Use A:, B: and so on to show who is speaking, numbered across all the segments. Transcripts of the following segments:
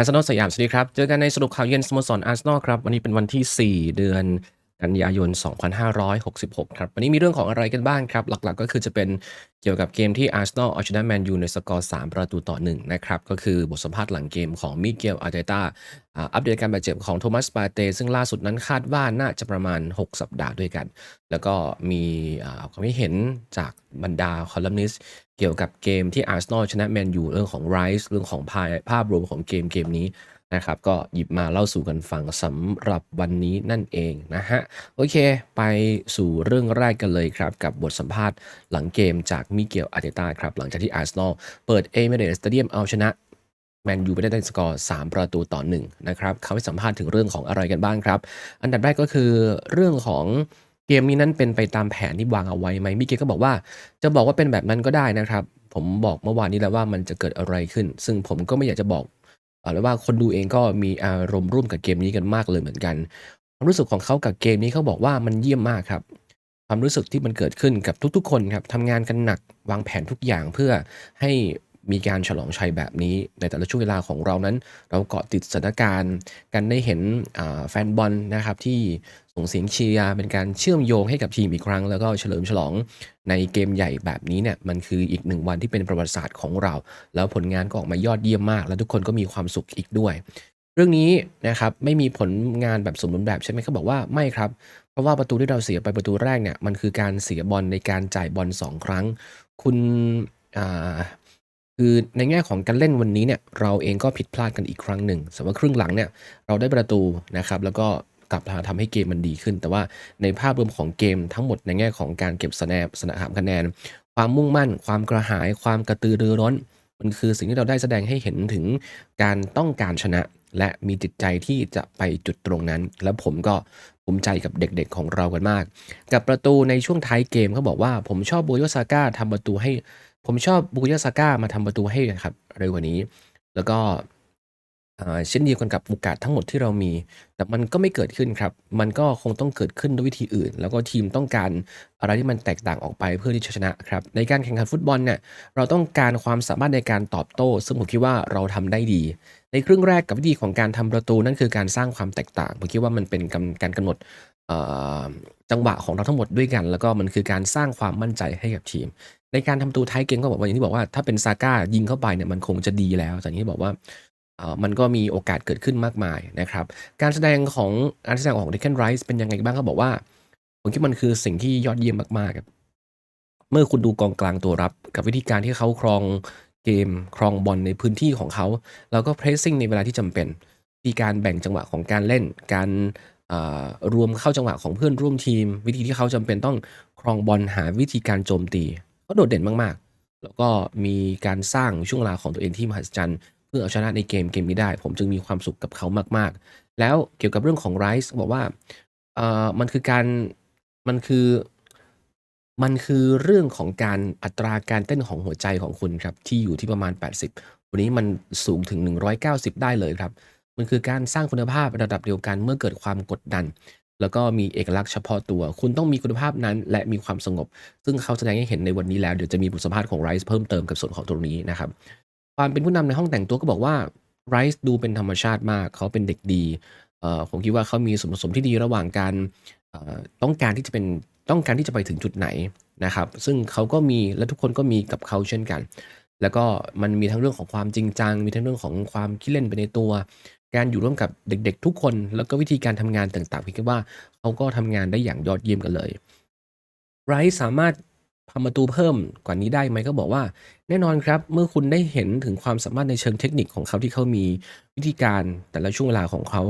A: อาร์เซนอลสยามสวัสดีครับ เจอกันในสรุปข่าวเย็นสโมสรอาร์เซนอลครับ วันนี้เป็นวันที่ 4 เดือน กันยายน 2566 ครับ วันนี้มีเรื่องของอะไรกันบ้างครับ หลักๆ ก็คือจะเป็นเกี่ยวกับเกมที่อาร์เซนอลเอาชนะแมนยูในสกอร์ 3 ประตูต่อ 1 นะครับ ก็คือบทสัมภาษณ์หลังเกมของมิเกลอาร์เตต้าอัปเดตการบาดเจ็บของโทมัสปาเตซึ่งล่าสุดนั้นคาดว่าน่าจะประมาณ 6 สัปดาห์ด้วยกัน แล้วก็มีความคิดเห็นจากบรรดาคอลัมนิสต์เกี่ยวกับเกมที่อาร์เซนอลชนะแมนยูเรื่องของไรส์เรื่องของภาพรวมของเกมเกมนี้ นะครับ ก็หยิบมาเล่าสู่กันฟังสำหรับวันนี้นั่นเองนะฮะ โอเค ไปสู่เรื่องแรกกันเลยครับ กับบทสัมภาษณ์หลังเกมจากมิเกลอาร์เตต้าครับ หลังจากที่อาร์เซนอลเปิดเอเมเรสสเตเดียมเอาชนะแมนยูไปได้ในสกอร์ 3 ประตูต่อ 1 นะครับ เขาให้สัมภาษณ์ถึงเรื่องของอะไรกันบ้างครับ อันดับแรกก็คือเรื่องของเกมนี้นั้นเป็นไปตามแผนที่วางเอาไว้ไหมมิเกลก็บอกว่า จะบอกว่าเป็นแบบนั้นก็ได้นะครับ ผมบอกเมื่อวานนี้แล้วว่ามันจะเกิดอะไรขึ้น ซึ่งผมก็ไม่อยากจะบอก หรือว่าคนดูเองก็มีอารมณ์ร่วมกับเกมนี้กันมากเลยเหมือนกัน ความรู้สึกของเขากับเกมนี้เขาบอกว่ามันเยี่ยมมากครับ ความรู้สึกที่มันเกิดขึ้นกับทุกๆ คนครับทำงานกันหนักวางแผนทุกอย่างเพื่อให้ มีการฉลองชัยแบบนี้ ในแต่ละช่วงเวลาของเรานั้น เราเกาะติดสถานการณ์กันได้เห็นแฟนบอลนะครับที่ส่งเสียงเชียร์เป็นการเชื่อมโยงให้กับทีมอีกครั้ง แล้วก็เฉลิมฉลองในเกมใหญ่แบบนี้เนี่ยมันคืออีกหนึ่งวันที่เป็นประวัติศาสตร์ของเรา แล้วผลงานก็ออกมายอดเยี่ยมมาก แล้วทุกคนก็มีความสุขอีกด้วย เรื่องนี้นะครับไม่มีผลงานแบบสมบูรณ์แบบใช่ไหมเขาบอกว่าไม่ครับเพราะว่าประตูที่เราเสียไปประตูแรกเนี่ยมันคือการเสียบอลในการจ่ายบอลสองครั้ง คุณ คือในแง่ของการเล่นวันนี้เนี่ยเราเองก็ผิดพลาดกันอีกครั้งหนึ่งสำหรับครึ่งหลังเนี่ยเราได้ประตูนะครับแล้วก็กลับมาทำให้เกมมันดีขึ้น แต่ว่าในภาพรวมของเกมทั้งหมดในแง่ของการเก็บสแนปสนามคะแนน ความมุ่งมั่น ความกระหาย ความกระตือรือร้น มันคือสิ่งที่เราได้แสดงให้เห็นถึงการต้องการชนะ และมีจิตใจที่จะไปจุดตรงนั้น แล้วผมก็ภูมิใจกับเด็กๆของเรากันมาก กับประตูในช่วงท้ายเกมเขาบอกว่า ผมชอบโบโยซาก้าทำประตูให้ ผมชอบบูโยซาก้ามาทำประตูให้ครับเร็วกว่านี้ แล้วก็เช่นเดียวกันกับโอกาสทั้งหมดที่เรามี แต่มันก็ไม่เกิดขึ้นครับ มันก็คงต้องเกิดขึ้นด้วยวิธีอื่น แล้วก็ทีมต้องการอะไรที่มันแตกต่างออกไปเพื่อที่จะชนะครับ ในการแข่งขันฟุตบอลเนี่ย เราต้องการความสามารถในการตอบโต้ ซึ่งผมคิดว่าเราทำได้ดี ในครึ่งแรกกับวิธีของการทำประตูนั่นคือการสร้างความแตกต่าง ผมคิดว่ามันเป็นการกำหนดจังหวะของเราทั้งหมดด้วยกัน แล้วก็มันคือการสร้างความมั่นใจให้กับทีม ในการทำประตูท้ายเกมก็บอกว่าอย่างที่บอกว่าถ้าเป็นซาก้ายิงเข้าไปเนี่ยมันคงจะดีแล้วแต่อย่างที่บอกว่าเอ่อมันก็มีโอกาสเกิดขึ้นมากมายนะครับ การแสดงของการแสดงของเดค a นไรส์เป็นยังไงบ้างเขาบอกว่า ผมคิดมันคือสิ่งที่ยอดเยี่ยมมากๆครับเมื่อคุณดูกองกลางตัวรับ กับวิธีการที่เขาครองเกมครองบอลในพื้นที่ของเขา แล้วก็เพรสซิ่งในเวลาที่จำเป็นมีการแบ่งจังหวะของการเล่น การอ่ารวมเข้าจังหวะของเพื่อนร่วมทีม วิธีที่เขาจำเป็นต้องครองบอลหาวิธีการโจมตี เขาโดดเด่นมากๆ แล้วก็มีการสร้างช่วงเวลาของตัวเองที่มหัศจรรย์ เพื่อเอาชนะในเกมเกมนี้ได้ ผมจึงมีความสุขกับเขามากๆ แล้วเกี่ยวกับเรื่องของไรส์บอกว่าเอ่อมันคือการมันคือมันคือเรื่องของการอัตราการเต้นของหัวใจของคุณครับ ที่อยู่ที่ประมาณ 80 วันนี้มันสูงถึง 190 ได้เลยครับ มันคือการสร้างคุณภาพระดับเดียวกันเมื่อเกิดความกดดัน แล้วก็มีเอกลักษณ์เฉพาะตัว คุณต้องมีคุณภาพนั้น และมีความสงบ ซึ่งเขาแสดงให้เห็นในวันนี้แล้ว เดี๋ยวจะมีบทสัมภาษณ์ของไรซ์เพิ่มเติมกับส่วนของตรงนี้นะครับ ความเป็นผู้นำในห้องแต่งตัวก็บอกว่าไรซ์ดูเป็นธรรมชาติมาก เขาเป็นเด็กดีเอ่อผมคิดว่าเขามีส่วนผสมที่ดีระหว่างการเอ่อต้องการที่จะเป็นต้องการที่จะไปถึงจุดไหนนะครับ ซึ่งเขาก็มีและทุกคนก็มีกับเขาเช่นกัน แล้วก็มันมีทั้งเรื่องของความจริงจัง มีทั้งเรื่องของความขี้เล่นไปในตัว การอยู่ร่วมกับเด็กๆ ทุกคน แล้วก็วิธีการทำงานต่างๆผมคิดว่าเขาก็ทำงานได้อย่างยอดเยี่ยมกันเลยไรซ์สามารถทำประตูเพิ่มกว่านี้ได้ไหมก็บอกว่า แน่นอนครับเมื่อคุณได้เห็นถึงความสามารถในเชิงเทคนิคของเขาที่เขามีวิธีการแต่ละช่วงเวลาของเขา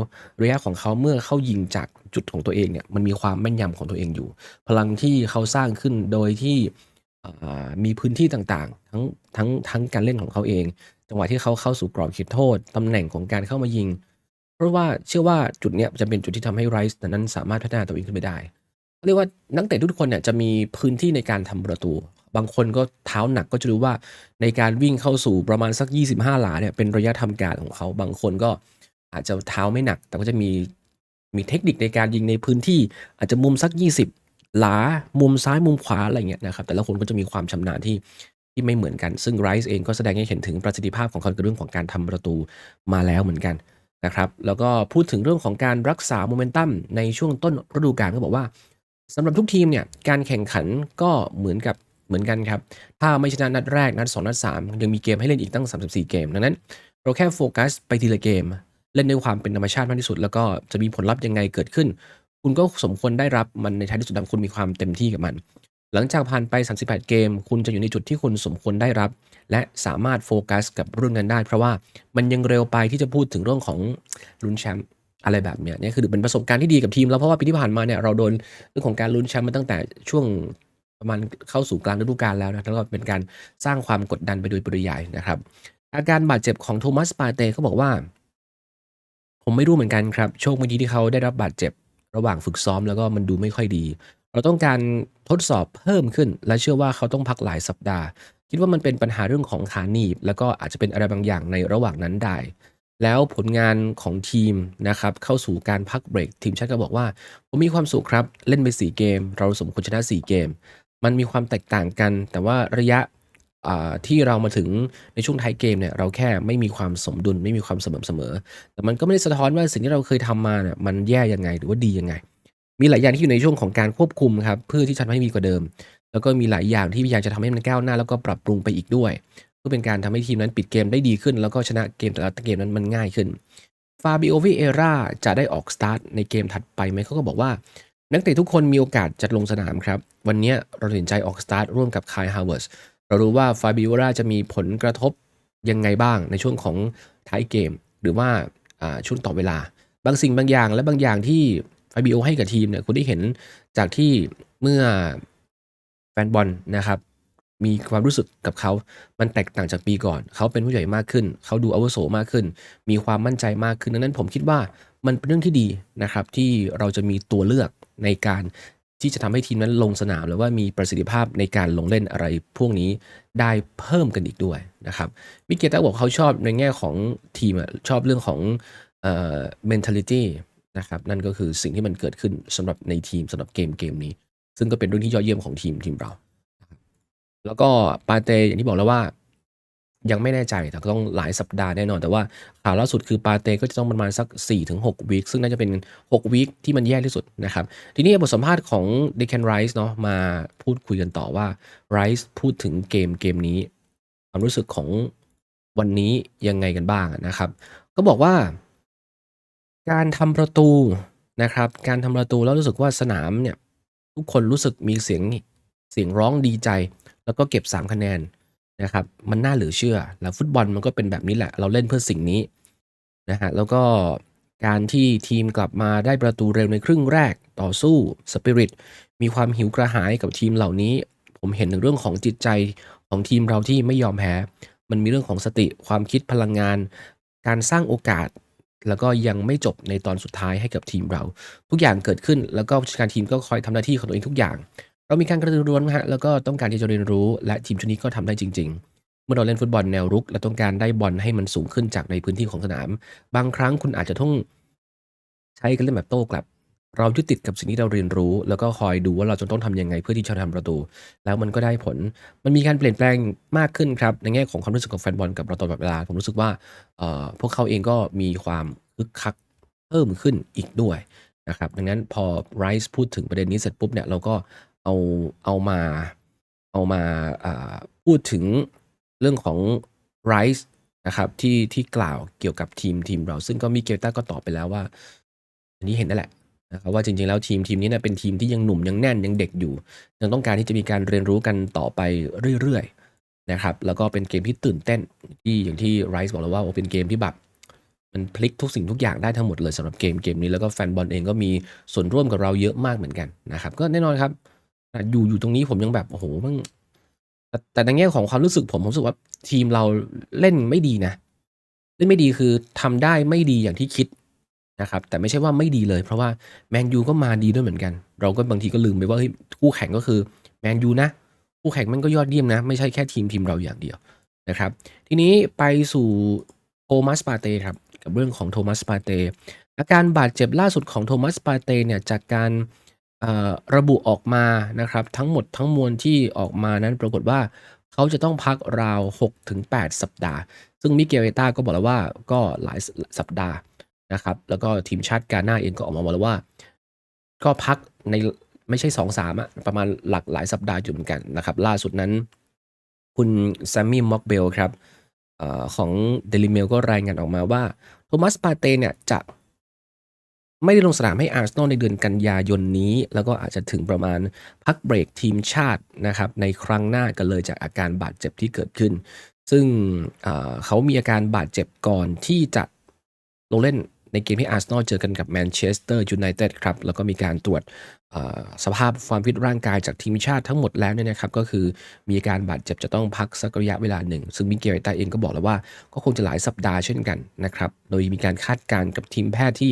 A: ระยะของเขาเมื่อเขายิงจากจุดของตัวเองเนี่ยมันมีความแม่นยำของตัวเองอยู่ พลังที่เขาสร้างขึ้นโดยที่มีพื้นที่ต่างๆ ทั้งทั้งทั้งการเล่นของเขาเอง จังหวะที่เขาเข้าสู่กรอบเขตโทษตำแหน่งของการเข้ามายิง เพราะว่าเชื่อว่าจุดเนี้ยจะเป็นจุดที่ทำให้ไรซ์นั้นสามารถพัฒนาตัวเองขึ้นไปได้เรียกว่านักเตะทุกคนเนี่ยจะมีพื้นที่ในการทำประตู บางคนก็เท้าหนักก็จะรู้ว่าในการวิ่งเข้าสู่ประมาณสัก 25 หลาเนี่ยเป็นระยะทำการของเขา บางคนก็อาจจะเท้าไม่หนัก แต่ก็จะมีมีเทคนิคในการยิงในพื้นที่ อาจจะมุมสัก 20 หลา มุมซ้ายมุมขวาอะไรเงี้ยนะครับ แต่ละคนก็จะมีความชำนาญที่ ที่ไม่เหมือนกัน ซึ่งไรส์เองก็แสดงให้เห็นถึงประสิทธิภาพของเขาในเรื่องของการทำประตูมาแล้วเหมือนกันนะครับ แล้วก็พูดถึงเรื่องของการรักษาโมเมนตัมในช่วงต้นฤดูกาลก็บอกว่าสำหรับทุกทีมเนี่ยการแข่งขันก็เหมือนกับเหมือนกันครับ ถ้าไม่ชนะนัดแรกนัด2นัด3ยังมีเกมให้เล่นอีกตั้ง 34 เกม ดังนั้น เราแค่โฟกัสไปทีละเกม เล่นด้วยความเป็นธรรมชาติมากที่สุด แล้วก็จะมีผลลัพธ์ยังไงเกิดขึ้น คุณก็สมควรได้รับมันในท้ายที่สุดแล้วคุณมีความเต็มที่กับมัน หลังจากผ่านไป 38 เกม คุณจะอยู่ในจุดที่คุณสมควรได้รับ และสามารถโฟกัสกับเรื่องนั้นได้ เพราะว่ามันยังเร็วไปที่จะพูดถึงเรื่องของลุ้นแชมป์อะไรแบบเนี้ยนี่คือเป็นประสบการณ์ที่ดีกับทีม แล้วเพราะว่าปีที่ผ่านมาเนี่ยเราโดนเรื่องของการลุ้นแชมป์มาตั้งแต่ช่วงประมาณเข้าสู่กลางฤดูกาลแล้วนะแล้วก็เป็นการสร้างความกดดันไปโดยปริยายนะครับ อาการบาดเจ็บของโทมัสปาเต้เขาบอกว่า ผมไม่รู้เหมือนกันครับ โชคไม่ดีที่เขาได้รับบาดเจ็บ ระหว่างฝึกซ้อมแล้วก็มันดูไม่ค่อยดี เราต้องการทดสอบเพิ่มขึ้น และเชื่อว่าเขาต้องพักหลายสัปดาห์ คิดว่ามันเป็นปัญหาเรื่องของขาหนีบ แล้วก็อาจจะเป็นอะไรบางอย่างในระหว่างนั้นได้ แล้วผลงานของทีมนะครับเข้าสู่การพักเบรกทีมชาติก็บอกว่าผมมีความสุขครับเล่นไป 4 เกม เราสมควรชนะ 4 เกม มันมีความแตกต่างกัน แต่ว่าระยะที่เรามาถึงในช่วงท้ายเกมเนี่ยเราแค่ไม่มีความสมดุลไม่มีความสม่ำเสมอ แต่มันก็ไม่ได้สะท้อนว่าสิ่งที่เราเคยทำมาเนี่ยมันแย่ยังไงหรือว่าดียังไง มีหลายอย่างที่อยู่ในช่วงของการควบคุมครับเพื่อที่จะทำให้มีกว่าเดิม แล้วก็มีหลายอย่างที่พยายามจะทำให้มันก้าวหน้า แล้วก็ปรับปรุงไปอีกด้วยเพื่อเป็นการทำให้ทีมนั้นปิดเกมได้ดีขึ้น แล้วก็ชนะเกมแต่ละเกมนั้นมันง่ายขึ้นฟาบิโอวิเอราจะได้ออกสตาร์ทในเกมถัดไปไหมเขาก็บอกว่า นักเตะทุกคนมีโอกาสจะลงสนามครับ วันนี้เราตัดสินใจออกสตาร์ทร่วมกับคายฮาวเวิร์สเรารู้ว่าฟาบิโอราจะมีผลกระทบยังไงบ้างในช่วงของท้ายเกม หรือว่าช่วงต่อเวลา บางสิ่งบางอย่างและบางอย่างที่ ฟาบิโอให้กับทีมเนี่ยคุณได้เห็นจากที่เมื่อแฟนบอลนะครับ มีความรู้สึกกับเขา มันแตกต่างจากปีก่อน เขาเป็นผู้ใหญ่มากขึ้น เขาดูอาวุโสมากขึ้น มีความมั่นใจมากขึ้นดังนั้นผมคิดว่ามันเป็นเรื่องที่ดีนะครับ ที่เราจะมีตัวเลือกในการที่จะทำให้ทีมนั้นลงสนามหรือว่ามีประสิทธิภาพในการลงเล่นอะไรพวกนี้ได้เพิ่มกันอีกด้วยนะครับมิเกต้าบอกเขาชอบในแง่ของทีมชอบเรื่องของเอ่อ mentality นะครับนั่นก็คือสิ่งที่มันเกิดขึ้นสำหรับในทีมสำหรับเกมเกมนี้ ซึ่งก็เป็นเรื่องที่ยอดเยี่ยมของทีมทีมเรา แล้วก็ปาเตอย่างที่บอกแล้วว่า ยังไม่แน่ใจแต่ต้องหลายสัปดาห์แน่นอน แต่ว่าข่าวล่าสุดคือปาเตก็จะต้องประมาณสัก 4-6วีคซึ่งน่าจะเป็น 6วีคที่มันแย่ที่สุดนะครับ ทีนี้บทสัมภาษณ์ของเด c คนไรส์เนาะมาพูดคุยกันต่อว่าไรส์พูดถึงเกมเกมนี้ความรู้สึกของวันนี้ยังไงกันบ้างนะครับ ก็บอกว่า การทำประตูนะครับ การทำประตูแล้วรู้สึกว่าสนามเนี่ยทุกคนรู้สึกมีเสียงเสียงร้องดีใจ แล้วก็เก็บ 3 คะแนนนะครับ มันน่าเหลือเชื่อ แล้วฟุตบอลมันก็เป็นแบบนี้แหละ เราเล่นเพื่อสิ่งนี้นะฮะแล้วก็การที่ทีมกลับมาได้ประตูเร็วในครึ่งแรกต่อสู้สปิริตมีความหิวกระหายกับทีมเหล่านี้ ผมเห็นถึงเรื่องของจิตใจของทีมเราที่ไม่ยอมแพ้ มันมีเรื่องของสติความคิดพลังงาน การสร้างโอกาส แล้วก็ยังไม่จบในตอนสุดท้ายให้กับทีมเรา ทุกอย่างเกิดขึ้น แล้วก็ผู้จัดการทีมก็คอยทำหน้าที่ของตัวเองทุกอย่าง เรามีการกระตือรือร้นนฮะแล้วก็ต้องการที่จะเรียนรู้ และทีมชุดนี้ก็ทำได้จริง ๆเมื่อเราเล่นฟุตบอลแนวรุก และต้องการได้บอลให้มันสูงขึ้นจากในพื้นที่ของสนาม บางครั้งคุณอาจจะต้องใช้การเล่นแบบโต้กลับ เรายึดติดกับสิ่งที่เราเรียนรู้ แล้วก็คอยดูว่าเราจะต้องทำยังไงเพื่อที่จะทำประตู แล้วมันก็ได้ผล มันมีการเปลี่ยนแปลงมากขึ้นครับ ในแง่ของความรู้สึกของแฟนบอลกับเราตลอดเวลา ผมรู้สึกว่าเอ่อพวกเขาเองก็มีความคึกคักเพิ่มขึ้นอีกด้วยนะครับดังนั้นพอไรซ์พูดถึงประเด็นนี้เสร็จปุ๊บเนี่ยเราก็เอาเอามาเอามาอ่าพูดถึงเรื่องของไรซ์นะครับที่ที่กล่าวเกี่ยวกับทีมทีมเรา ซึ่งก็มีเกลต้าก็ตอบไปแล้วว่า อันนี้เห็นนั่นแหละ นะครับว่าจริงๆแล้วทีมทีมนี้เนี่ยเป็นทีมที่ยังหนุ่มยังแน่นยังเด็กอยู่ ยังต้องการที่จะมีการเรียนรู้กันต่อไปเรื่อยๆนะครับแล้วก็เป็นเกมที่ตื่นเต้นที่อย่างที่ไรซ์บอกแล้วว่าโอเป็นเกมที่แบบมันพลิกทุกสิ่งทุกอย่างได้ทั้งหมดเลยสำหรับเกมเกมนี้แล้วก็แฟนบอลเองก็มีส่วนร่วมกับเราเยอะมากเหมือนกันนะครับก็แน่นอนครับอยู่อยู่ตรงนี้ผมยังแบบโอ้โหมันแต่แต่ในแง่ของความรู้สึกผมผมรู้สึกว่าทีมเราเล่นไม่ดีนะ เล่นไม่ดีคือทำได้ไม่ดีอย่างที่คิด นะครับแต่ไม่ใช่ว่าไม่ดีเลย เพราะว่าแมนยูก็มาดีด้วยเหมือนกัน เราก็บางทีก็ลืมไปว่าเฮ้ยคู่แข่งก็คือแมนยูนะคู่แข่งมันก็ยอดเยี่ยมนะ ไม่ใช่แค่ทีมทีมเราอย่างเดียวนะครับ ทีนี้ไปสู่โทมัสปาเต้ครับกับเรื่องของโทมัสปาเต้อาการบาดเจ็บล่าสุดของโทมัสปาเต้เนี่ยจากการระบุออกมานะครับ ทั้งหมดทั้งมวลที่ออกมานั้นปรากฏว่าเขาจะต้องพักราว 6-8 สัปดาห์ ซึ่งมิเกลเอต้าก็บอกแล้วว่าก็หลายสัปดาห์ นะครับ แล้วก็ทีมชาติกาหน้าเองก็ออกมาบอกแล้วว่า ก็พักในไม่ใช่2-3อะประมาณหลักหลายสัปดาห์อยู่เหมือนกันนะครับ ล่าสุดนั้น คุณแซมมี่ม็อกเบลครับอของเดลิเมลก็รายงานออกมาว่าโทมัสปาเตเนี่ยจะไม่ได้ลงสนามให้อาร์เซนอลในเดือนกันยายนนี้ แล้วก็อาจจะถึงประมาณพักเบรกทีมชาตินะครับในครั้งหน้ากันเลยจากอาการบาดเจ็บที่เกิดขึ้น ซึ่งเขามีอาการบาดเจ็บก่อนที่จะลงเล่น ในเกมที่อาร์เซนอลเจอกันกับแมนเชสเตอร์ยูไนเต็ดครับ แล้วก็มีการตรวจสภาพความฟิตร่างกายจากทีมชาติทั้งหมดแล้วเนี่ยนะครับก็คือมีอาการบาดเจ็บจะต้องพักสักระยะเวลาหนึ่ง ซึ่งมิเกลตาเองก็บอกแล้วว่าก็คงจะหลายสัปดาห์เช่นกันนะครับโดยมีการคาดการณ์กับทีมแพทย์ที่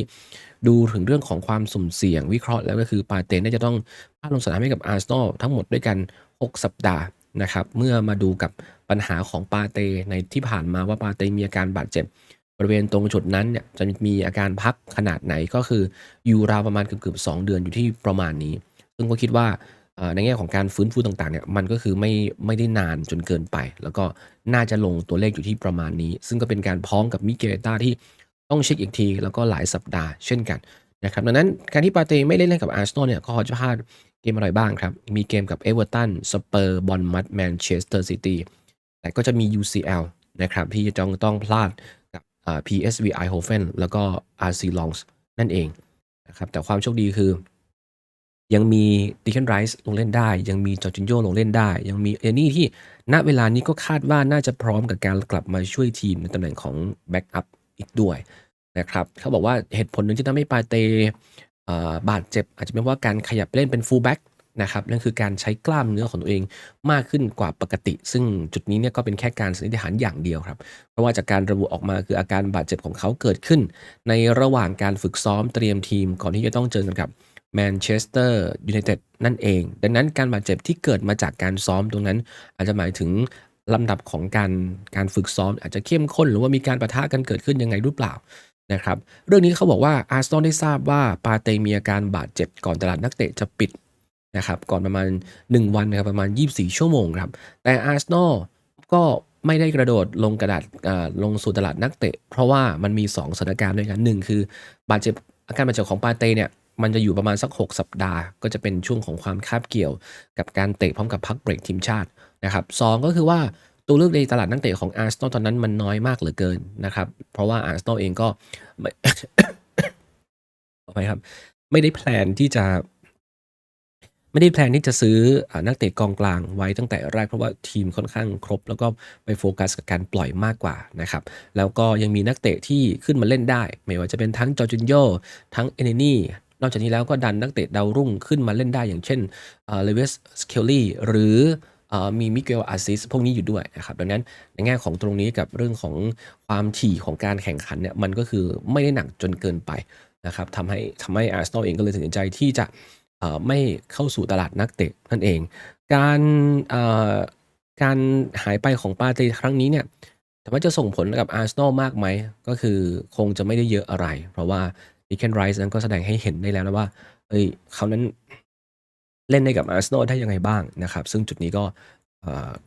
A: ดูถึงเรื่องของความสุ่มเสี่ยงวิเคราะห์แล้วก็คือปาเต้น่าจะต้องพลาดลงสนามให้กับอาร์เซนอลทั้งหมดด้วยกัน 6 สัปดาห์นะครับเมื่อมาดูกับปัญหาของปาเต้ในที่ผ่านมาว่าปาเต้มีอาการบาดเจ็บ บริเวณตรงจุดนั้นเนี่ยจะมีอาการพักขนาดไหนก็คืออยู่ราวประมาณเกือบๆ2เดือนอยู่ที่ประมาณนี้ ซึ่งก็คิดว่าในแง่ของการฟื้นฟูต่างๆเนี่ยมันก็คือไม่ไม่ได้นานจนเกินไป แล้วก็น่าจะลงตัวเลขอยู่ที่ประมาณนี้ ซึ่งก็เป็นการพ้องกับมิเกลตาที่ต้องเช็คอีกที แล้วก็หลายสัปดาห์เช่นกันนะครับดังนั้นการที่ปาเต้ไม่เล่นกับอาร์เซนอลเนี่ยก็จะพลาดเกมอะไรบ้างครับ มีเกมกับเอเวอร์ตันสเปอร์บอลมัดแมนเชสเตอร์ซิตี้แต่ก็จะมี UCL นะครับที่จะต้องต้องพลาด PSV Eindhoven แล้วก็ RC Lens นั่นเองนะครับแต่ความโชคดีคือ ยังมีดิ c คนไรส์ลงเล่นได้ ยังมีจอร์จินโยลงเล่นได้ ยังมีเอนี่ที่ณเวลานี้ก็คาดว่าน่าจะพร้อมกับการกลับมาช่วยทีมในตำแหน่งของแบ็กอัพอีกด้วยนะครับเขาบอกว่าเหตุผลหนึ่งที่ทำให้ปาเตบาดเจ็บ อาจจะเป็นเพราะว่าการขยับเล่นเป็นฟูลแบ็ก นะครับนั่นคือการใช้กล้ามเนื้อของตัวเองมากขึ้นกว่าปกติ ซึ่งจุดนี้เนี่ยก็เป็นแค่การสันนิษฐานอย่างเดียวครับ เพราะว่าจากการระบุออกมาคืออาการบาดเจ็บของเขาเกิดขึ้น ในระหว่างการฝึกซ้อมเตรียมทีม ก่อนที่จะต้องเจอกันกับแมนเชสเตอร์ยูไนเต็ดนั่นเอง ดังนั้นการบาดเจ็บที่เกิดมาจากการซ้อมตรงนั้น อาจจะหมายถึงลำดับของการการฝึกซ้อม อาจจะเข้มข้นหรือว่ามีการประทะกันเกิดขึ้นยังไงหรือเปล่านะครับเรื่องนี้เขาบอกว่าอาร์เซนอลได้ทราบว่าปาเตมีอาการบาดเจ็บก่อนตลาดนักเตะจะปิด นะครับก่อนประมาณ 1 วันนะครับประมาณ 24 ชั่วโมงครับแต่อาร์เซนอลก็ไม่ได้กระโดดลงกระดาษลงสู่ตลาดนักเตะ เพราะว่ามันมี 2สถานการณ์ด้วยกันหนึ่งคือบาดเจ็บอาการบาดเจ็บของปาเตเนี่ยมันจะอยู่ประมาณสัก 6 สัปดาห์ ก็จะเป็นช่วงของความคาบเกี่ยว กับการเตะพร้อมกับพักเบรกทีมชาตินะครับสองก็คือว่าตัวเลือกในตลาดนักเตะของอาร์เซนอลตอนนั้นมันน้อยมากเหลือเกินนะครับ เพราะว่าอาร์เซนอลเองก็ไม่ขออภัยครับ ไม่ได้แพลนที่จะ ไม่ได้แพลนที่จะซื้อนักเตะกองกลางไว้ตั้งแต่แรกเพราะว่าทีมค่อนข้างครบ แล้วก็ไปโฟกัสกับการปล่อยมากกว่านะครับแล้วก็ยังมีนักเตะที่ขึ้นมาเล่นได้ ไม่ว่าจะเป็นทั้งจอร์จินโยทั้งเอเนนี่นอกจากนี้แล้วก็ดันนักเตะดาวรุ่งขึ้นมาเล่นได้อย่างเช่นเลเวสสเคลลี่หรือมีมิเกลอาซิสพวกนี้อยู่ด้วยนะครับดังนั้นในแง่ของตรงนี้กับเรื่องของความถี่ของการแข่งขันเนี่ยมันก็คือไม่ได้หนักจนเกินไปนะครับทำให้ทำให้อาร์เซนอลเองก็เลยตัดสินใจที่จะ ไม่เข้าสู่ตลาดนักเตะนั่นเอง การการหายไปของปาเตครั้งนี้เนี่ยแต่ว่าจะส่งผลกับอาร์เซนอลมากไหม ก็คือคงจะไม่ได้เยอะอะไร เพราะว่าดิเคนไรส์นั้นก็แสดงให้เห็นได้แล้วนะว่าเอ้ยเขานั้นเล่นได้กับอาร์เซนอลได้ยังไงบ้างนะครับ ซึ่งจุดนี้ก็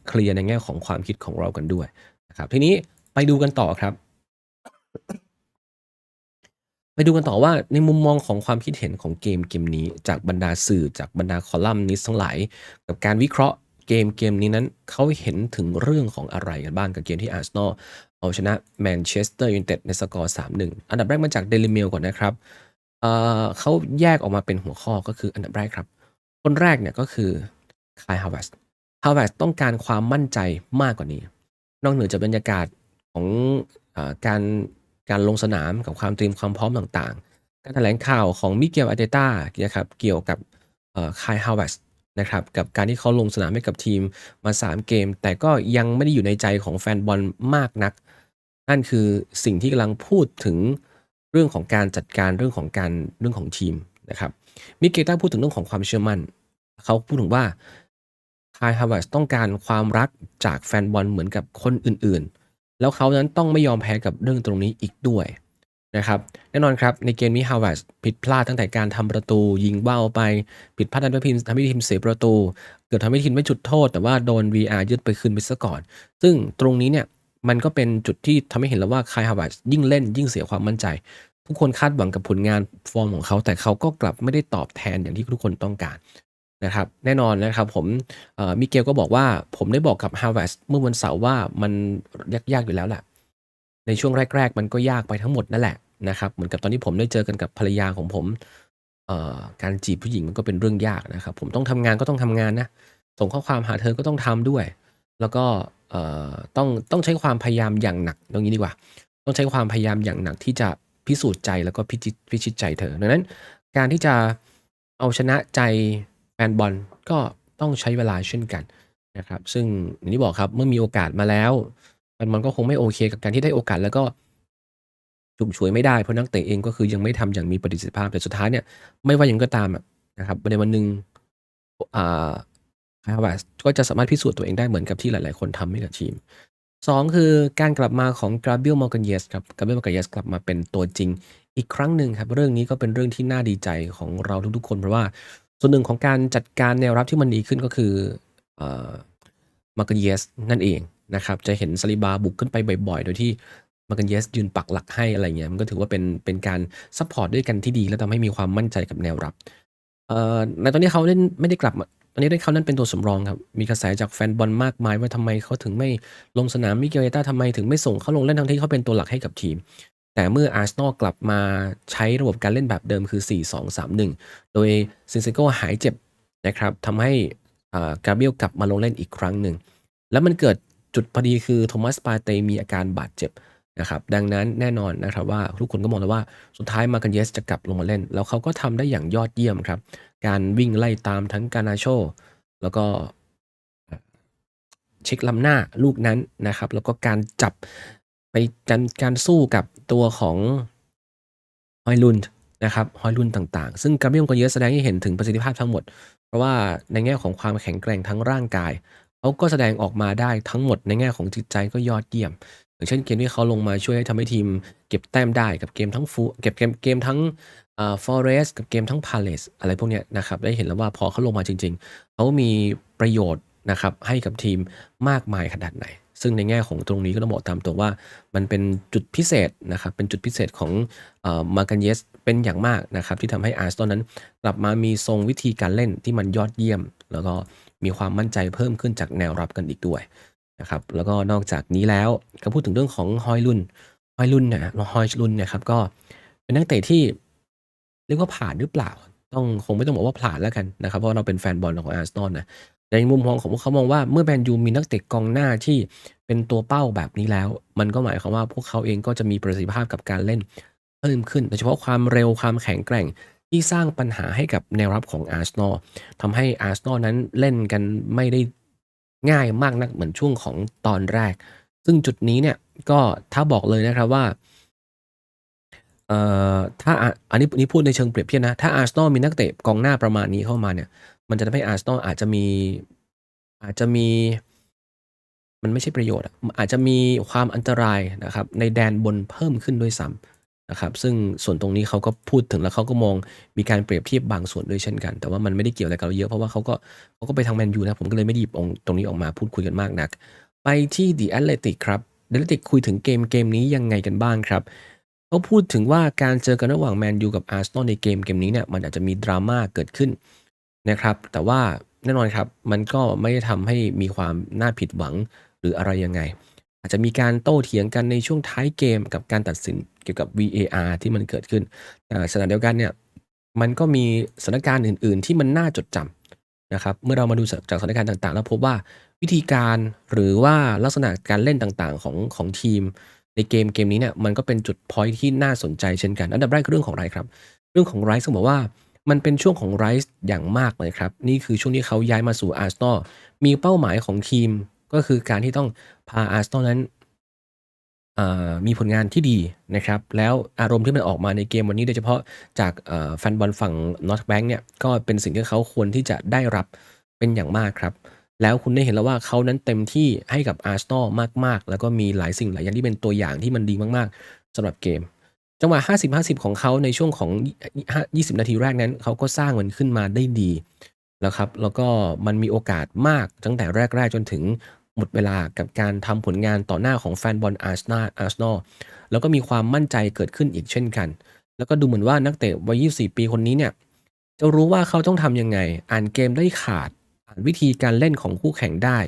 A: เคลียร์ในแง่ของความคิดของเรากันด้วยนะครับ ทีนี้ไปดูกันต่อครับ ไปดูกันต่อว่าในมุมมองของความคิดเห็นของเกมเกมนี้ จากบรรดาสื่อจากบรรดาคอลัมนิสต์ทั้งหลายกับการวิเคราะห์เกมเกมนี้นั้นเขาเห็นถึงเรื่องของอะไรกันบ้างกับเกมที่อาร์เซนอลเอาชนะแมนเชสเตอร์ยูไนเต็ดในสกอร์3-1 อันดับแรกมาจากเดลิเมลก่อนนะครับเเขาแยกออกมาเป็นหัวข้อก็คืออันดับแรกครับ คนแรกเนี่ยก็คือคายฮาวเวสฮาวเวสต้องการความมั่นใจมากกว่านี้ นอกเหนือจากบรรยากาศของอการ การลงสนามกับความเตรียมความพร้อมต่างๆ การแถลงข่าวของมิเกลอาเตต้านะครับเกี่ยวกับคายฮาวเวสนะครับกับการที่เขาลงสนามให้กับทีมมา 3 เกม แต่ก็ยังไม่ได้อยู่ในใจของแฟนบอลมากนัก นั่นคือสิ่งที่กำลังพูดถึงเรื่องของการจัดการเรื่องของการเรื่องของทีมนะครับมิเกลต้าพูดถึงเรื่องของความเชื่อมั่น เขาพูดถึงว่าคายฮาวเวสต้องการความรักจากแฟนบอลเหมือนกับคนอื่นๆ แล้วเขานั้นต้องไม่ยอมแพ้กับเรื่องตรงนี้อีกด้วยนะครับแน่นอนครับ ในเกมนี้ Havertz ผิดพลาดตั้งแต่การทำประตู ยิงว่าไป ผิดพลาดทำให้ทีมทำให้ทีมเสียประตู เกือบทำให้ทีมไม่จุดโทษ แต่ว่าโดน VR ยึดไปคืนไปเสียก่อน ซึ่งตรงนี้เนี่ยมันก็เป็นจุดที่ทำให้เห็นแล้วว่า Kai Havertz ยิ่งเล่น ยิ่งเสียความมั่นใจ ทุกคนคาดหวังกับผลงานฟอร์มของเขา แต่เขาก็กลับไม่ได้ตอบแทนอย่างที่ทุกคนต้องการ นะครับแน่นอนนะครับผมมิเกลก็บอกว่าผมได้บอกกับ Havertz เมื่อวันเสาร์ว่ามันยากๆอยู่แล้วแหละในช่วงแรก ๆ มันก็ยากไปทั้งหมดนั่นแหละนะครับเหมือนกับตอนที่ผมได้เจอกันกับภรรยาของผมการจีบผู้หญิงมันก็เป็นเรื่องยากนะครับ ผมต้องทำงานก็ต้องทำงานนะส่งข้อความหาเธอก็ต้องทำด้วย แล้วก็ต้องต้องใช้ความพยายามอย่างหนักตรงนี้ดีกว่า ต้องใช้ความพยายามอย่างหนักที่จะพิสูจน์ใจแล้วก็พิจิตพิชิตใจเธอดังนั้น การที่จะเอาชนะใจ นบอลก็ต้องใช้เวลาเช่นกันนะครับ ซึ่งอย่างที่บอกครับเมื่อมีโอกาสมาแล้วแฟนบอลก็คงไม่โอเคกับการที่ได้โอกาสแล้วก็จุ่มฉวยไม่ได้เพราะนักเตะเองก็คือยังไม่ทำอย่างมีประสิทธิภาพแต่สุดท้ายเนี่ยไม่ว่าอย่างก็ตามนะครับในวันหนึ่งอ่า Kai Havertz ก็จะสามารถพิสูจน์ตัวเองได้เหมือนกับที่หลาย ๆ คนทำให้กับทีม 2 คือการกลับมาของ Gabriel Magalhaes ครับ Gabriel Magalhaes กลับมาเป็นตัวจริง อีกครั้งหนึ่งครับ เรื่องนี้ก็เป็นเรื่องที่น่าดีใจของเราทุก ๆ คน เพราะว่า ส่วนหนึ่งของการจัดการแนวรับที่มันดีขึ้นก็คือเอ่อ Magalhaes นั่นเองนะครับ จะเห็น Saliba บุกขึ้นไปบ่อย ๆ โดยที่ Magalhaes ยืนปักหลักให้อะไรเงี้ยมันก็ถือว่าเป็นเป็นการซัปพอร์ตด้วยกันที่ดี และทำให้มีความมั่นใจกับแนวรับในตอนนี้เขาเล่นไม่ได้กลับตอนนี้ได้เขานั้นเป็นตัวสำรองครับ มีกระแสจากแฟนบอลมากมายว่าทำไมเขาถึงไม่ลงสนามมิเกลเอต้าทำไมถึงไม่ส่งเขาลงเล่นทั้งที่เขาเป็นตัวหลักให้กับทีม แต่เมื่ออาร์เซนอลกลับมาใช้ระบบการเล่นแบบเดิมคือ 4-2-3-1 โดยซินเซโกหายเจ็บนะครับทำให้กาเบียลกลับมาลงเล่นอีกครั้งหนึ่ง แล้วมันเกิดจุดพอดีคือโทมัสปาเตมีอาการบาดเจ็บนะครับดังนั้นแน่นอนนะครับว่าทุกคนก็มองแล้วว่าสุดท้ายมากันเยสจะกลับลงมาเล่น แล้วเขาก็ทำได้อย่างยอดเยี่ยมครับ การวิ่งไล่ตามทั้งกานาโช แล้วก็เช็คลำหน้าลูกนั้นนะครับ แล้วก็การจับ ไปการการสู้กับตัวของฮอยลุนนะครับฮอยลุนต่างๆ ซึ่งกาเบรียลก็เยอะแสดงให้เห็นถึงประสิทธิภาพทั้งหมด เพราะว่าในแง่ของความแข็งแกร่งทั้งร่างกายเขาก็แสดงออกมาได้ทั้งหมดในแง่ของจิตใจก็ยอดเยี่ยม อย่างเช่นเกมที่เขาลงมาช่วยให้ทำให้ทีม เก็บแต้มได้กับเกมทั้งฟูเก็บเกมเกมทั้งฟอเรสกับเกมทั้งพาเลสอะไรพวกเนี้ยนะครับได้เห็นแล้วว่าพอเขาลงมาจริง ๆเขามีประโยชน์นะครับให้กับทีมมากมายขนาดไหน ซึ่งในแง่ของตรงนี้ก็ต้องบอกตามตรงว่า มันเป็นจุดพิเศษนะครับเป็นจุดพิเศษของมากันเยสเป็นอย่างมากนะครับที่ทำให้อาร์เซนอลนั้น กลับมามีทรงวิธีการเล่นที่มันยอดเยี่ยม แล้วก็มีความมั่นใจเพิ่มขึ้นจากแนวรับกันอีกด้วยนะครับแล้วก็นอกจากนี้แล้วก็พูดถึงเรื่องของฮอยลุนฮอยลุนเนี่ยฮอยลุนเนี่ยครับก็เป็นนักเตะที่เรียกว่าผ่านหรือเปล่า ต้องคงไม่ต้องบอกว่าผ่านแล้วกันนะครับเพราะเราเป็นแฟนบอลของอาร์เซนอลนะ ในมุมมองของพวกเขามองว่าเมื่อแมนยูมีนักเตะกองหน้าที่เป็นตัวเป้าแบบนี้แล้ว มันก็หมายความว่าพวกเขาเองก็จะมีประสิทธิภาพกับการเล่นเพิ่มขึ้นโดยเฉพาะความเร็วความแข็งแกร่งที่สร้างปัญหาให้กับแนวรับของอาร์เซนอลทำให้อาร์เซนอลนั้นเล่นกันไม่ได้ง่ายมากนักเหมือนช่วงของตอนแรก ซึ่งจุดนี้เนี่ยก็ถ้าบอกเลยนะครับว่าเอ่อถ้าอันนี้นี้พูดในเชิงเปรียบเทียบนะ ถ้าอาร์เซนอลมีนักเตะกองหน้าประมาณนี้เข้ามาเนี่ย มันจะทำให้อาร์เซนอลอาจจะมี อาจจะมี มันไม่ใช่ประโยชน์อาจจะมีความอันตรายนะครับ ในแดนบนเพิ่มขึ้นด้วยซ้ำนะครับ ซึ่งส่วนตรงนี้เขาก็พูดถึงแล้วเขาก็มองมีการเปรียบเทียบบางส่วนด้วยเช่นกัน แต่ว่ามันไม่ได้เกี่ยวอะไรกับเราเยอะเพราะว่าเขาก็เขาก็ไปทางแมนยูนะผมก็เลยไม่หยิบตรงนี้ออกมาพูดคุยกันมากนัก ไปที่ดีแอตเลติกครับดีแอตเลติกคุยถึงเกมเกมนี้ยังไงกันบ้างครับเขาพูดถึงว่าการเจอกันระหว่างแมนยูกับอาร์เซนอลในเกมเกมนี้เนี่ยมันอาจจะมีดราม่าเกิดขึ้น นะครับ แต่ว่าแน่นอนครับ มันก็ไม่ได้ทำให้มีความน่าผิดหวังหรืออะไรยังไง อาจจะมีการโต้เถียงกันในช่วงท้ายเกมกับการตัดสินเกี่ยวกับ VAR ที่มันเกิดขึ้นแต่ขณะเดียวกันเนี่ยมันก็มีสถานการณ์อื่น ๆ ที่มันน่าจดจำนะครับ เมื่อเรามาดูจากสถานการณ์ต่าง ๆ แล้วพบว่าวิธีการหรือว่าลักษณะการเล่นต่างๆของของทีม ในเกมเกมนี้เนี่ยมันก็เป็นจุดพอยที่น่าสนใจเช่นกัน อันดับแรกคือเรื่องของไรครับ เรื่องของไรส์ต้องบอกว่า มันเป็นช่วงของไรส์อย่างมากเลยครับ นี่คือช่วงที่เขาย้ายมาสู่อาร์เซนอลมีเป้าหมายของทีมก็คือการที่ต้องพาอาร์เซนอลนั้นมีผลงานที่ดีนะครับ แล้วอารมณ์ที่มันออกมาในเกมวันนี้โดยเฉพาะจากแฟนบอลฝั่งนอร์ทแบงค์เนี่ยก็เป็นสิ่งที่เขาควรที่จะได้รับเป็นอย่างมากครับ แล้วคุณได้เห็นแล้วว่าเขานั้นเต็มที่ให้กับอาร์เซนอลมาก ๆ แล้วก็มีหลายสิ่งหลายอย่างที่เป็นตัวอย่างที่มันดีมาก ๆสำหรับเกม จังหวะ 50-50 ของเขาในช่วงของ 20 นาทีแรกนั้น เขาก็สร้างมันขึ้นมาได้ดีนะครับ แล้วก็มันมีโอกาสมากตั้งแต่แรก ๆ จนถึงหมดเวลากับการทำผลงานต่อหน้าของแฟนบอลอาร์เซนอลอาร์เซนอลแล้วก็มีความมั่นใจเกิดขึ้นอีกเช่นกัน แล้วก็ดูเหมือนว่านักเตะวัย 24 ปีคนนี้เนี่ย จะรู้ว่าเขาต้องทำยังไง อ่านเกมได้ขาดานวิธีการเล่นของคู่แข่งได้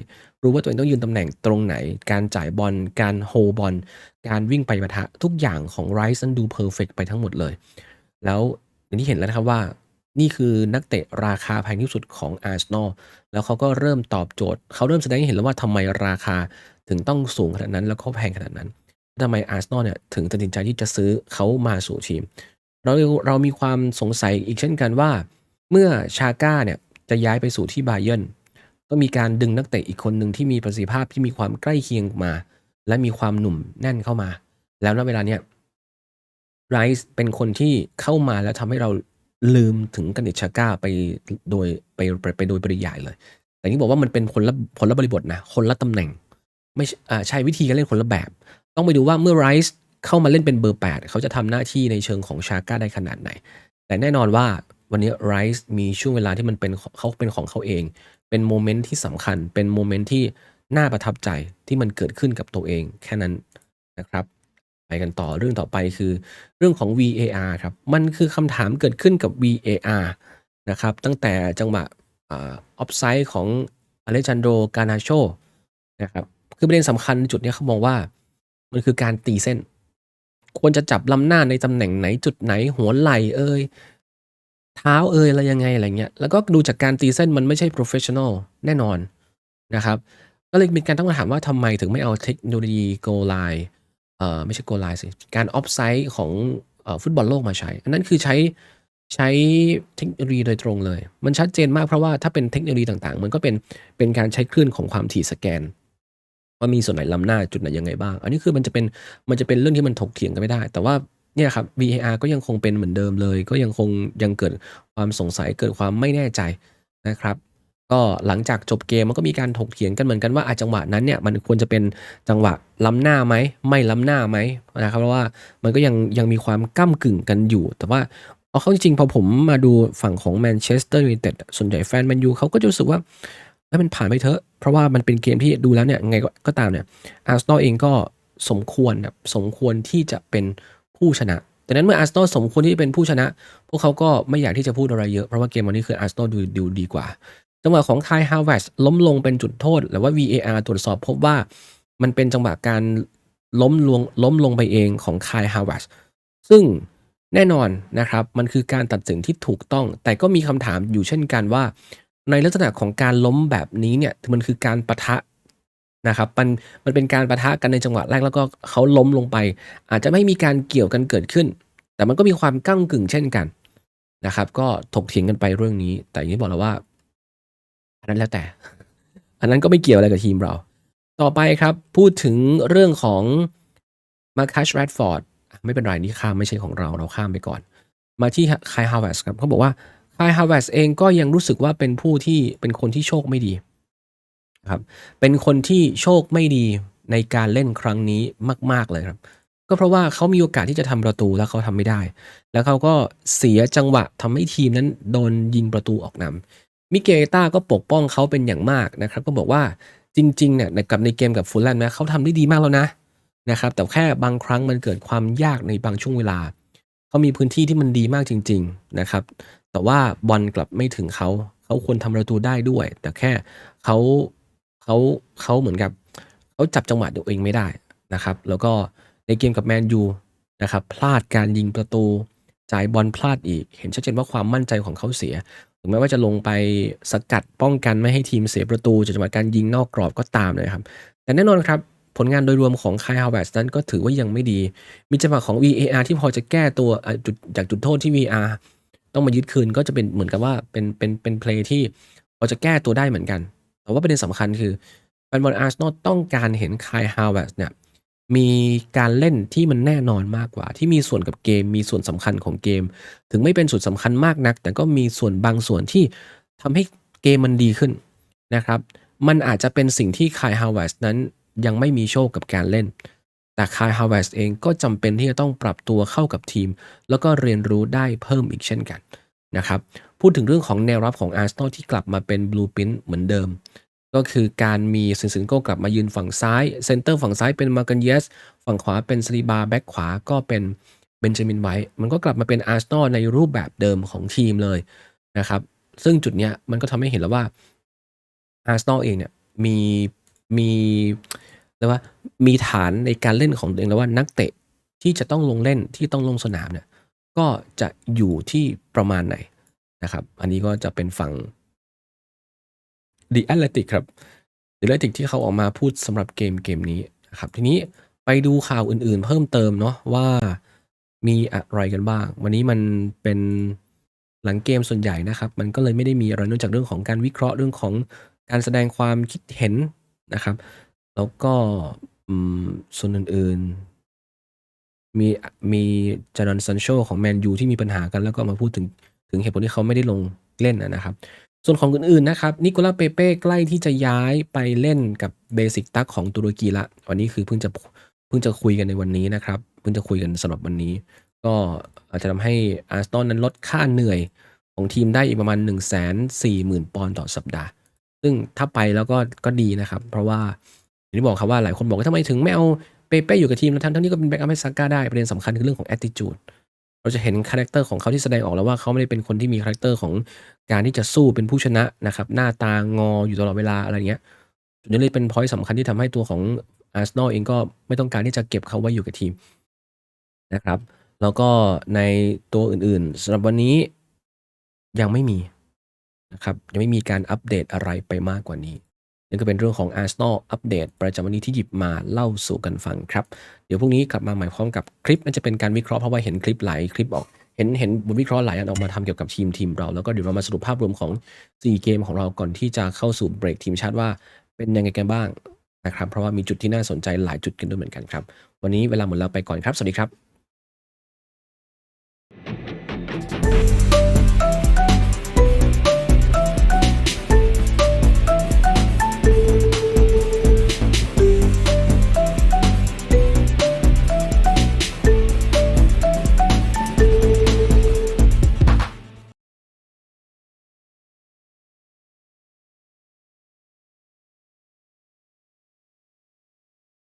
A: รู้ว่าตัวเองต้องยืนตำแหน่งตรงไหน การจ่ายบอล การโฮบอล การวิ่งไปปะทะ ทุกอย่างของไรซ์นั้นดูเพอร์เฟกไปทั้งหมดเลย แล้วอย่างที่เห็นแล้วนะครับว่า นี่คือนักเตะราคาแพงที่สุดของอาร์เซนอล แล้วเขาก็เริ่มตอบโจทย์ เขาเริ่มแสดงให้เห็นแล้วว่าทำไมราคาถึงต้องสูงขนาดนั้น แล้วก็แพงขนาดนั้นทำไมอาร์เซนอลเนี่ยถึงตัดสินใจที่จะซื้อเขามาสู่ทีม เราเรามีความสงสัยอีกเช่นกันว่า เมื่อชาก้าเนี่ย จะย้ายไปสู่ที่บาเยิร์นก็มีการดึงนักเตะอีกคนหนึ่งที่มีประสิทธิภาพที่มีความใกล้เคียงมา และมีความหนุ่มแน่นเข้ามา แล้วณเวลาเนี้ยไรซ์เป็นคนที่เข้ามาแล้วทำให้เราลืมถึงกันเดชาก้าไปโดยไปไปไปโดยปริยายเลย แต่นี่บอกว่ามันเป็นคนละคนละบริบทนะ คนละตำแหน่ง ไม่ใช่วิธีการเล่นคนละแบบ ต้องไปดูว่าเมื่อไรซ์เข้ามาเล่นเป็นเบอร์ 8 เขาจะทำหน้าที่ในเชิงของชาก้าได้ขนาดไหน แต่แน่นอนว่า วันนี้ไรซ์มีช่วงเวลาที่มันเป็นเขาเป็นของเขาเอง เป็นโมเมนต์ที่สำคัญ เป็นโมเมนต์ที่น่าประทับใจที่มันเกิดขึ้นกับตัวเองแค่นั้นนะครับไปกันต่อเรื่องต่อไปคือ เรื่องของ VAR ครับมันคือคำถามเกิดขึ้นกับ VAR นะครับตั้งแต่จังหวะออฟไซด์ของอเลจันโดกานาโชนะครับคือประเด็นสำคัญจุดนี้เขามองว่า มันคือการตีเส้น ควรจะจับลำหน้าในตำแหน่งไหนจุดไหนหัวไหล่เอ่ย เท้าเอ่ยอะไรยังไงอะไรเงี้ย แล้วก็ดูจากการตีเส้นมันไม่ใช่ professional แน่นอนนะครับ ก็เลยมีการตั้งคำถามว่าทำไมถึงไม่เอาเทคโนโลยีโกไลน์เอ่อไม่ใช่โกไลน์สิ การออฟไซด์ของออฟุตบอลโลกมาใช้ อันนั้นคือใช้ใช้เทคโนโลยีโดยตรงเลย มันชัดเจนมากเพราะว่าถ้าเป็นเทคโนโลยีต่างๆ มันก็เป็นเป็นการใช้คลื่นของความถี่สแกนว่ามีส่วนไหนล้ำหน้าจุดไหนยังไงบ้าง อันนี้คือมันจะเป็นมันจะเป็นเรื่องที่มันถกเถียงกันไม่ได้ แต่ว่า เนี่ยครับ VAR ก็ยังคงเป็นเหมือนเดิมเลย ก็ยังคงยังเกิดความสงสัยเกิดความไม่แน่ใจนะครับก็หลังจากจบเกมมันก็มีการถกเถียงกันเหมือนกันว่าอาจังหวะนั้นเนี่ยมันควรจะเป็นจังหวะล้ำหน้าไหมไม่ล้ำหน้าไหมนะครับเพราะว่ามันก็ยังยังมีความก้ากึ่งกันอยู่ แต่ว่าเอาเข้าจริงพอผมมาดูฝั่งของแมนเชสเตอร์ยูไนเต็ดส่วนใหญ่แฟนแมนยูเขาก็จะรู้สึกว่าให้มันผ่านไปเถอะ เพราะว่ามันเป็นเกมที่ดูแล้วเนี่ยไงก็ตามเนี่ยอาร์เซนอลเองก็สมควรแบบสมควรที่จะเป็น ผู้ชนะดังนั้นเมื่ออาร์เซนอลสมควรที่จะเป็นผู้ชนะ พวกเขาก็ไม่อยากที่จะพูดอะไรเยอะ เพราะว่าเกมวันนี้คืออาร์เซนอลดูดูดีกว่า จังหวะของคายฮาวเวสล้มลงเป็นจุดโทษ หรือว่า VAR ตรวจสอบพบว่ามันเป็นจังหวะการล้มลงล้มลงไปเองของคายฮาวเวสซึ่งแน่นอนนะครับ มันคือการตัดสินที่ถูกต้อง แต่ก็มีคำถามอยู่เช่นกันว่า ในลักษณะของการล้มแบบนี้เนี่ยมันคือการประทะ นะครับมันมันเป็นการประทะกันในจังหวะแรกแล้วก็เขาล้มลงไป อาจจะไม่มีการเกี่ยวกันเกิดขึ้น แต่มันก็มีความก้ากึ่งเช่นกันนะครับ ก็ถกเถียงกันไปเรื่องนี้ แต่อย่างที่บอกแล้วว่าอันนั้นแล้วแต่ อันนั้นก็ไม่เกี่ยวอะไรกับทีมเรา ต่อไปครับพูดถึงเรื่องของมาคัชแรดฟอร์ดไม่เป็นไรนี่ข้ามไม่ใช่ของเราเราข้ามไปก่อน มาที่คายฮาวเวสครับเขาบอกว่าคายฮาวเวสเองก็ยังรู้สึกว่าเป็นผู้ที่เป็นคนที่โชคไม่ดี ครับ เป็นคนที่โชคไม่ดีในการเล่นครั้งนี้มาก ๆ เลยครับ ก็เพราะว่าเขามีโอกาสที่จะทำประตูแล้วเขาทำไม่ได้ แล้วเขาก็เสียจังหวะทำให้ทีมนั้นโดนยิงประตูออกนำมิเกต้าก็ปกป้องเขาเป็นอย่างมากนะครับ ก็บอกว่าจริงๆเนี่ยกับในเกมกับฟูลแลนด์นะเขาทำได้ดีมากแล้วนะนะครับ แต่แค่บางครั้งมันเกิดความยากในบางช่วงเวลาเขามีพื้นที่ที่มันดีมากจริง ๆนะครับ แต่ว่าบอลกลับไม่ถึงเขาเขาควรทำประตูได้ด้วย แต่แค่เขา เขาเขาเหมือนกับเขาจับจังหวะตัวเองไม่ได้นะครับ แล้วก็ในเกมกับแมนยูนะครับพลาดการยิงประตูจ่ายบอลพลาดอีก เห็นชัดเจนว่าความมั่นใจของเขาเสียถึงแม้ว่าจะลงไปสกัดป้องกันไม่ให้ทีมเสียประตูจากจังหวะการยิงนอกกรอบก็ตามเลยครับ แต่แน่นอนครับ ผลงานโดยรวมของคายฮาวเวิร์นั้นก็ถือว่ายังไม่ดี มีจังหวะของ VAR ที่พอจะแก้ตัวจุดจากจุดโทษที่ VR ต้องมายึดคืนก็จะเป็นเหมือนกับว่าเป็นเป็นเป็นเพลย์ที่พอจะแก้ตัวได้เหมือนกัน แต่ว่าประเด็นสำคัญคือแฟนบอลอาร์เซนอลต้องการเห็นคายฮาวเวสเนี่ยมีการเล่นที่มันแน่นอนมากกว่า ที่มีส่วนกับเกม มีส่วนสำคัญของเกม ถึงไม่เป็นส่วนสำคัญมากนัก แต่ก็มีส่วนบางส่วนที่ทำให้เกมมันดีขึ้นนะครับ มันอาจจะเป็นสิ่งที่คายฮาวเวสนั้นยังไม่มีโชคกับการเล่น แต่คายฮาวเวสเองก็จำเป็นที่จะต้องปรับตัวเข้ากับทีม แล้วก็เรียนรู้ได้เพิ่มอีกเช่นกัน นะครับพูดถึงเรื่องของแนวรับของอาร์เซนอลที่กลับมาเป็นบลูพิ n เหมือนเดิม ก็คือการมีซินซินโกกลับมายืนฝั่งซ้ายเซนเตอร์ฝั่งซ้ายเป็นมาร์กันเยสฝั่งขวาเป็นสลีบาแบ็กขวาก็เป็นเบนจามินไวท์มันก็กลับมาเป็นอาร์เซนอลในรูปแบบเดิมของทีมเลยนะครับซึ่งจุดเนี้ยมันก็ทำให้เห็นแล้วว่าอาร์เซนอลเองเนี่ยมีมีเรียกว่ามีฐานในการเล่นของตัวเองแล้วว่านักเตะที่จะต้องลงเล่นที่ต้องลงสนามเนี่ย ก็จะอยู่ที่ประมาณไหนนะครับ อันนี้ก็จะเป็นฝั่ง The Athletic ครับ The Athletic ที่เขาออกมาพูดสำหรับเกมเกมนี้นะครับ ทีนี้ไปดูข่าวอื่นๆ เพิ่มเติมเนาะว่ามีอะไรกันบ้าง วันนี้มันเป็นหลังเกมส่วนใหญ่นะครับ มันก็เลยไม่ได้มีอะไรนอกจากเรื่องของการวิเคราะห์เรื่องของการแสดงความคิดเห็นนะครับ แล้วก็ส่วนอื่นๆ มีมีจารอนซันโชของแมนยูที่มีปัญหากันแล้วก็มาพูดถึงถึงเหตุผลที่เขาไม่ได้ลงเล่นนะนะครับ ส่วนของอื่นๆนะครับนิโคลาเปเป้ใกล้ที่จะย้ายไปเล่นกับเบสิกตักของตุรกีละวันนี้คือเพิ่งจะเพิ่งจะคุยกันในวันนี้นะครับ เพิ่งจะคุยกันสำหรับวันนี้ ก็อาจจะทำให้อาร์เซนอลนั้นลดค่าเหนื่อยของทีมได้อีกประมาณ 1 4 0 0 0 0 ปอนด์ต่อสัปดาห์ ซึ่งถ้าไปแล้วก็ก็ดีนะครับ เพราะว่าอย่างที่บอกครับว่าหลายคนบอกว่าทำไมถึงไม่เอา เปเป้อยู่กับทีมแล้วทั้งทั้งนี้ก็เป็นแบ็กอัพให้ซาก้าได้ประเด็นสำคัญคือเรื่องของ attitude เราจะเห็นคาแรคเตอร์ของเขาที่แสดงออกแล้วว่าเขาไม่ได้เป็นคนที่มีคาแรคเตอร์ของการที่จะสู้เป็นผู้ชนะนะครับหน้าตางออยู่ตลอดเวลาอะไรเงี้ยจุดนี้เลยเป็นพอยต์สำคัญที่ทำให้ตัวของอาร์เซนอลเองก็ไม่ต้องการที่จะเก็บเขาไว้อยู่กับทีมนะครับ แล้วก็ในตัวอื่นๆสำหรับวันนี้ยังไม่มีนะครับยังไม่มีการอัปเดตอะไรไปมากกว่านี้ นี้นี่ก็เป็นเรื่องของ Arsenal อัปเดตประจำวันนี้ที่หยิบมาเล่าสู่กันฟังครับ เดี๋ยวพรุ่งนี้กลับมาใหม่พร้อมกับคลิปน่าจะเป็นการวิเคราะห์เพราะว่าเห็นคลิปหลายคลิปออกเห็นเห็นบทวิเคราะห์หลายอันออกมาทำเกี่ยวกับทีมทีมเรา แล้วก็เดี๋ยวเรามาสรุปภาพรวมของ 4 เกมของเราก่อนที่จะเข้าสู่เบรกทีมชาติว่าเป็นยังไงกันบ้างนะครับเพราะว่ามีจุดที่น่าสนใจหลายจุดกันด้วยเหมือนกันครับ วันนี้เวลาหมดแล้วไปก่อนครับสวัสดีครับ